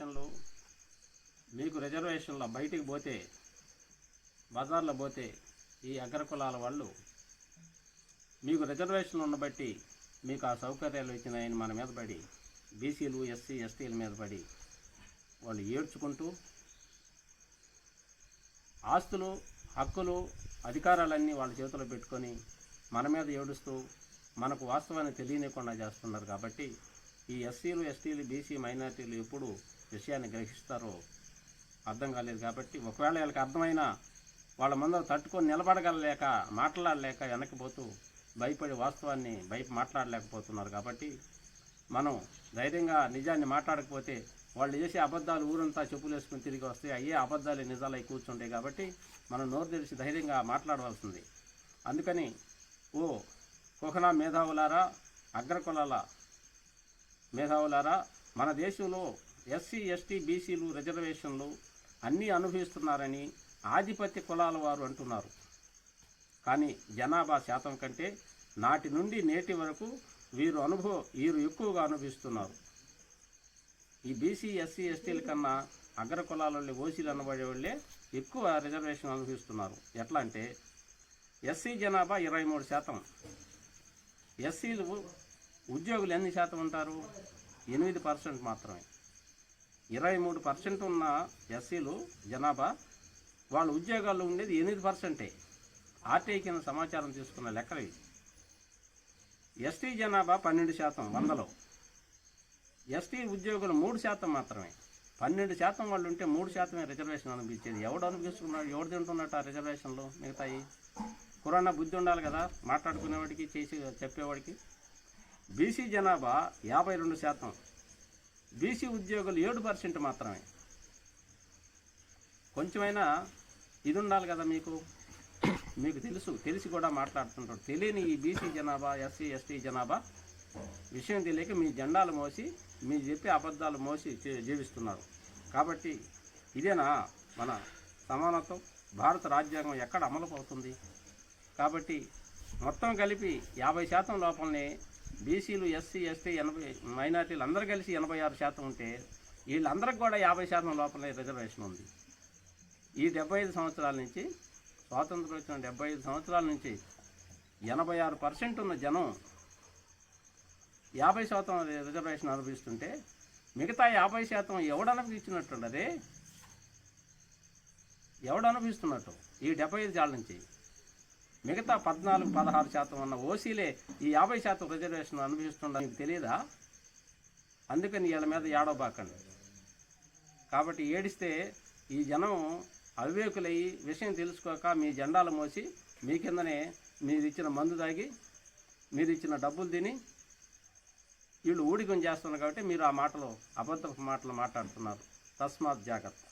రిజర్వేషన్లు? మీకు రిజర్వేషన్లో బయటికి పోతే బజార్లో పోతే ఈ అగ్ర కులాల వాళ్ళు మీకు రిజర్వేషన్లు ఉండబట్టి మీకు ఆ సౌకర్యాలు ఇచ్చినాయని మన మీద పడి బీసీలు ఎస్సీ ఎస్టీల మీద పడి వాళ్ళు ఏడ్చుకుంటూ ఆస్తులు హక్కులు అధికారాలన్నీ వాళ్ళ చేతిలో పెట్టుకొని మన మీద ఏడుస్తూ మనకు వాస్తవాన్ని తెలియనికుండా చేస్తున్నారు కాబట్టి ఈ ఎస్సీలు ఎస్టీలు బీసీ మైనార్టీలు ఎప్పుడూ విషయాన్ని గ్రహిస్తారో అర్థం కాలేదు కాబట్టి ఒకవేళ వీళ్ళకి అర్థమైనా వాళ్ళ ముందర తట్టుకొని నిలబడగలలేక మాట్లాడలేక వెనక్కిపోతూ భయపడి వాస్తవాన్ని బయట మాట్లాడలేకపోతున్నారు కాబట్టి మనం ధైర్యంగా నిజాన్ని మాట్లాడకపోతే వాళ్ళు చేసే అబద్ధాలు ఊరంతా చెప్పులు వేసుకుని తిరిగి వస్తే అయ్యే అబద్ధాలు నిజాలై కూర్చుంటాయి కాబట్టి మనం నోరు తెరిచి ధైర్యంగా మాట్లాడవలసింది. అందుకని ఓ కుహనా మేధావులారా అగ్రకులాల మేధావులారా మన దేశంలో ఎస్సీ ఎస్టీ బీసీలు రిజర్వేషన్లు అన్నీ అనుభవిస్తున్నారని ఆధిపత్య కులాల వారు అంటున్నారు. కానీ జనాభా శాతం కంటే నాటి నుండి నేటి వరకు వీరు అనుభవం వీరు ఎక్కువగా అనుభవిస్తున్నారు. ఈ బీసీ ఎస్సీ ఎస్టీల కన్నా అగ్ర కులాలలో ఓసీలు అనబడే వాళ్ళే ఎక్కువ రిజర్వేషన్ అనుభవిస్తున్నారు. ఎట్లా అంటే ఎస్సీ జనాభా ఇరవై మూడు శాతం. ఎస్సీలు ఉద్యోగులు ఎన్ని శాతం ఉంటారు? ఎనిమిది పర్సెంట్ మాత్రమే. ఇరవై మూడు పర్సెంట్ ఉన్న ఎస్సీలు జనాభా వాళ్ళ ఉద్యోగాల్లో ఉండేది ఎనిమిది పర్సెంటే. ఆర్టీఐ కింద సమాచారం తీసుకున్న లెక్కలు ఇవి. ఎస్టీ జనాభా పన్నెండు శాతం వందలో. ఎస్టీ ఉద్యోగులు మూడు శాతం మాత్రమే. పన్నెండు శాతం వాళ్ళు ఉంటే మూడు శాతమే రిజర్వేషన్ అనిపించేది ఎవడు అనిపిస్తున్నాడు ఎవడు తింటున్నట్టు ఆ రిజర్వేషన్లు మిగతాయి? కరోనా బుద్ధి ఉండాలి కదా మాట్లాడుకునేవాడికి చేసి చెప్పేవాడికి. బీసీ జనాభా యాభై రెండు శాతం. బీసీ ఉద్యోగులు ఏడు పర్సెంట్ మాత్రమే. కొంచెమైనా ఇది ఉండాలి కదా మీకు? మీకు తెలుసు తెలిసి కూడా మాట్లాడుతుంటారు. తెలియని ఈ బీసీ జనాభా ఎస్సీ ఎస్టీ జనాభా విషయం తెలియక మీ జెండాలు మోసి మీ చెప్పే అబద్ధాలు మోసి జీవిస్తున్నారు. కాబట్టి ఇదేనా మన సమానత్వం? భారత రాజ్యాంగం ఎక్కడ అమలు అవుతుంది కాబట్టి మొత్తం కలిపి యాభై శాతం లోపలనే బీసీలు ఎస్సీ ఎస్టీ ఎనభై మైనార్టీలు అందరూ కలిసి ఎనభై ఆరు శాతం ఉంటే వీళ్ళందరికి కూడా యాభై శాతం లోపల రిజర్వేషన్ ఉంది. ఈ డెబ్బై ఐదు సంవత్సరాల నుంచి స్వాతంత్రం వచ్చిన డెబ్బై ఐదు సంవత్సరాల నుంచి ఎనభై ఆరు పర్సెంట్ ఉన్న జనం యాభై శాతం రిజర్వేషన్ అనుభవిస్తుంటే మిగతా యాభై శాతం ఎవడు అనుభవించినట్టుండదే? ఎవడు అనుభవిస్తున్నట్టు? ఈ డెబ్బై ఐదు జాళ్ళ నుంచి. మిగతా పద్నాలుగు పదహారు శాతం ఉన్న ఓసీలే ఈ యాభై శాతం రిజర్వేషన్ అనుభవిస్తుండ మీకు తెలియదా? అందుకని వీళ్ళ మీద ఏడవబాకండి కాబట్టి ఏడిస్తే ఈ జనం అవివేకులయ్యి విషయం తెలుసుకోక మీ జెండాలు మోసి మీ కిందనే మీరు ఇచ్చిన మందు తాగి మీరు ఇచ్చిన డబ్బులు తిని వీళ్ళు ఊడికం చేస్తున్నారు కాబట్టి మీరు ఆ మాటలు అబద్ధపు మాటలు మాట్లాడుతున్నారు. తస్మాత్ జాగ్రత్త.